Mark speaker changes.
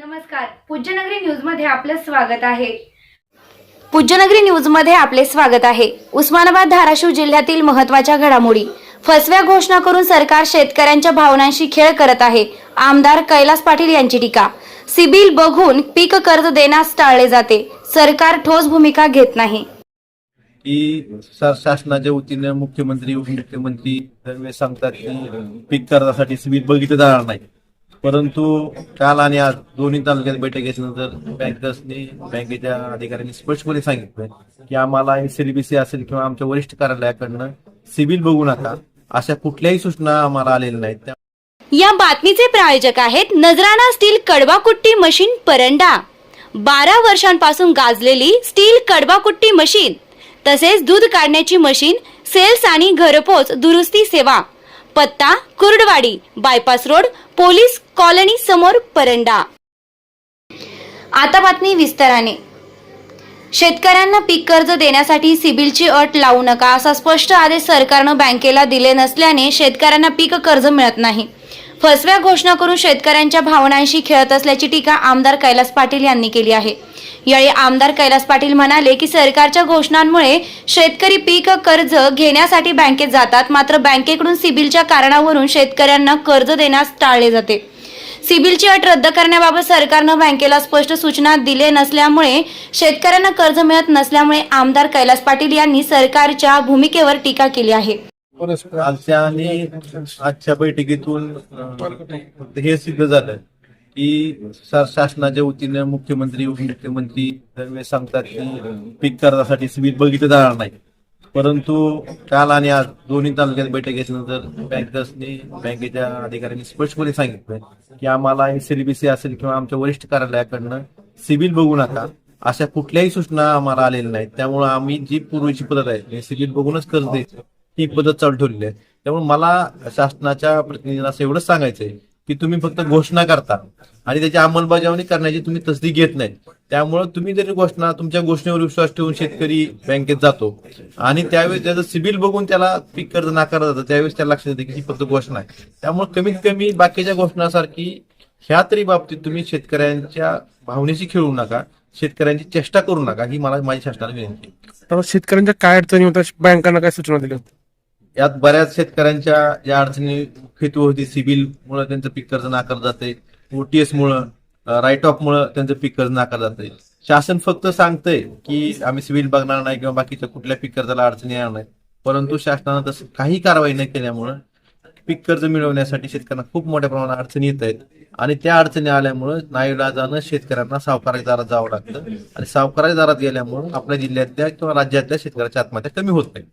Speaker 1: नमस्कार. पूज्यनगरी न्यूजमध्ये आपलं स्वागत आहे. पूज्यनगरी न्यूजमध्ये आपले स्वागत आहे. उस्मानाबाद धाराशिव जिल्ह्यातील महत्त्वाच्या घडामोडी. फसव्या घोषणा करून सरकार शेतकऱ्यांच्या भावनांशी खेळ करत आहे. आमदार कैलास पाटील यांची टीका. सिबिल बघून पीक कर्ज देण्यास टाळले जाते. सरकार ठोस भूमिका घेत नाही.
Speaker 2: शासनाच्या वतीनं मुख्यमंत्री उपमुख्यमंत्री सांगतात की पीक कर्जासाठी सिबिल बघितलं जाणार नाही. परंतु काल आणि आज दोन्ही तालुक्यात बैठक घेतल्यानंतर बँकर्सनी बँकेच्या अधिकाऱ्यांनी स्पष्टपणे सांगितलं की आम्हाला एसएलबीसी असेल किंवा आमच्या वरिष्ठ कार्यालयाकडनं सिबिल बघू नका अशा कुठल्याही सूचना आम्हाला आलेल्या नाहीत. त्या
Speaker 1: या बातमीचे प्रायोजक आहेत नजराणा स्टील कडवाकुट्टी मशीन परंडा. बारा वर्षांपासून गाजलेली स्टील कडवाकुट्टी मशीन तसेच दूध काढण्याची मशीन सेल्स आणि घरपोच दुरुस्ती सेवा. पत्ता Kurduwadi bypass road police colony समोर परंडा. आता बातमी विस्ताराने. शेतकऱ्यांना पीक कर्ज देण्यासाठी सिबिलची अट लावू नका असा स्पष्ट आदेश सरकारनं बँकेला दिले नसल्याने शेतकऱ्यांना पीक कर्ज मिळत नाही. फसव्या घोषणा करून शेतकऱ्यांच्या भावनांशी खेळत असल्याची टीका आमदार कैलास पाटील यांनी केली आहे. यावेळी आमदार कैलास पाटील म्हणाले की सरकारच्या घोषणांमुळे शेतकरी पीक कर्ज घेण्यासाठी बँकेत जातात मात्र बँकेकडून सिबिलच्या कारणावरून शेतकऱ्यांना कर्ज देण्यास टाळले जाते. सिबिलची अट रद्द करण्याबाबत सरकारनं बँकेला स्पष्ट सूचना दिले नसल्यामुळे शेतकऱ्यांना कर्ज मिळत नसल्यामुळे आमदार कैलास पाटील यांनी सरकारच्या भूमिकेवर टीका केली आहे.
Speaker 2: आणि आजच्या बैठकीतून हे सिद्ध झालं की शासनाच्या वतीनं मुख्यमंत्री उपमुख्यमंत्री सांगतात की पीक कर्जासाठी सिबिल बघितलं जाणार नाही. परंतु काल आणि आज दोन्ही तालुक्यात बैठक घेतल्यानंतर बँकर्सनी बँकेच्या अधिकाऱ्यांनी स्पष्टपणे सांगितलं की आम्हाला एसीबीसी असेल किंवा आमच्या वरिष्ठ कार्यालयाकडनं सिबिल बघू नका. अशा कुठल्याही सूचना आम्हाला आलेल्या नाहीत. त्यामुळे आम्ही जी पूर्वीची पद्धत आहे म्हणजे सिबिल बघूनच कर्ज द्यायचं ही पद्धत चालू ठेवलेली आहे. त्यामुळे मला शासनाच्या प्रतिनिधींना असं एवढंच सांगायचंय की तुम्ही फक्त घोषणा करता आणि त्याची अंमलबजावणी करण्याची तुम्ही तसदी घेत नाही त्यामुळे तुम्ही जरी घोषणा तुमच्या घोषणेवर विश्वास ठेवून शेतकरी बँकेत जातो आणि त्यावेळेस त्याचं सिबिल बघून त्याला पीक कर्ज नाकारलं जातं त्यावेळेस त्याला लक्षात येते की ही फक्त घोषणा आहे. त्यामुळे कमीत कमी बाकीच्या घोषणासारखी ह्या तरी बाबतीत तुम्ही शेतकऱ्यांच्या भावनेशी खेळू नका शेतकऱ्यांची चेष्टा करू नका ही मला माझी शासनाला विनंती आहे.
Speaker 3: शेतकऱ्यांच्या काय अडचणी होत्या? बँकांना काय सूचना दिल्या होत्या?
Speaker 2: यात बऱ्याच शेतकऱ्यांच्या ज्या अडचणी हेतू होती सिबिल मुळे त्यांचं पीक कर्ज नाकार जाते ओटीएस मुळे राईट ऑफ मुळे त्यांचं पीक कर्ज नाकार जाते शासन फक्त सांगतंय की आम्ही सिव्हिल बघणार नाही किंवा बाकीच्या कुठल्या पीक कर्जाला अडचणी येणार नाही परंतु शासनानं तसं काही कारवाई न केल्यामुळं पीक कर्ज मिळवण्यासाठी शेतकऱ्यांना खूप मोठ्या प्रमाणात अडचणी येत आहेत. आणि त्या अडचणी आल्यामुळं नाईलाजानं शेतकऱ्यांना सावकाराच्या दारात जावं लागतं. आणि सावकाराच्या दारात गेल्यामुळं आपल्या जिल्ह्यातल्या किंवा राज्यातल्या शेतकऱ्याच्या आत्महत्या कमी होत नाही